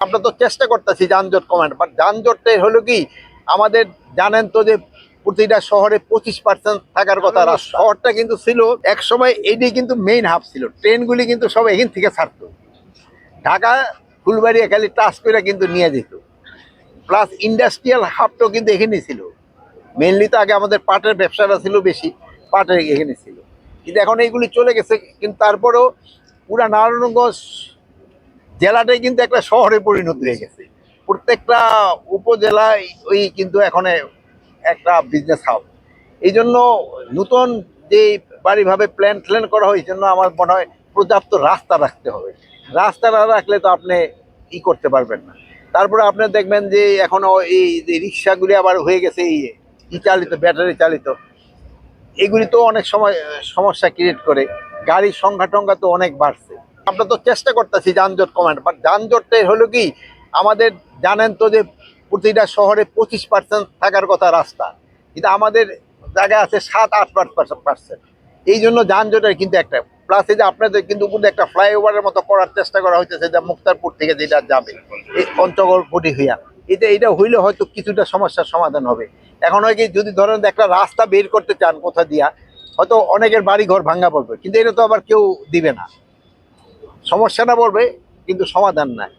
আমরা তো চেষ্টা করতেছি যানজট কমানো বাট যানজটটা হলো কি আমাদের জানেন তো যে প্রতিটা শহরে পঁচিশ পার্সেন্ট থাকার কথা শহরটা কিন্তু ছিল এক সময় এটাই কিন্তু মেইন হাব ছিল ট্রেনগুলি কিন্তু সব এখান থেকে ছাড়তো। ঢাকা ফুলবাড়িয়া খালি টাচ করে কিন্তু নিয়ে যেত। প্লাস ইন্ডাস্ট্রিয়াল হাবটাও কিন্তু এখানেই ছিল। মেনলি তো আগে আমাদের পাটের ব্যবসাটা ছিল বেশি পাটের এখানে ছিল। কিন্তু এখন এইগুলি চলে গেছে কিন্তু তারপরেও পুরা নারায়ণগঞ্জ জেলাটাই কিন্তু একটা শহরে পরিণত হয়ে গেছে। প্রত্যেকটা উপজেলায় ওই কিন্তু এখন একটা বিজনেস হাব এই জন্য নতুন যে বাড়িভাবে প্ল্যান ট্ল্যান করা হয় জন্য আমার মনে হয় পর্যাপ্ত রাস্তা রাখতে হবে। রাস্তা না রাখলে তো আপনি ই করতে পারবেন না। তারপরে আপনি দেখবেন যে এখনও এই যে রিক্সাগুলি আবার হয়ে গেছে, এই ই চালিত ব্যাটারি চালিত। এগুলি তো অনেক সময়, সমস্যা ক্রিয়েট করে। গাড়ির সংখ্যা টংখ্যা তো অনেক বাড়ছে। আমরা তো চেষ্টা করতেছি যানজট কমানো বাট যানজটটাই হলো কি, আমাদের জানেন তো যে প্রতিটা শহরে পঁচিশ পার্সেন্ট থাকার কথা রাস্তা, কিন্তু আমাদের জায়গায় আছে সাত আট পার্সেন্ট। এই জন্য যানজটের কিন্তু একটা প্লাস এই যে আপনাদের কিন্তু উপরে একটা ফ্লাইওভারের মতো করার চেষ্টা করা হইতেছে যে মুক্তারপুর থেকে যেটা যাবে, এই পঞ্চগড় গুটি হইয়া। এটা এটা হইলে হয়তো কিছুটা সমস্যার সমাধান হবে। এখন হয় কি, যদি ধরেন একটা রাস্তা বের করতে চান কোথা দিয়া, হয়তো অনেকের বাড়ি ঘর ভাঙ্গা পড়বে, কিন্তু এটা তো আবার কেউ দিবে না। সমস্যাটা বলবে কিন্তু সমাধান নাই।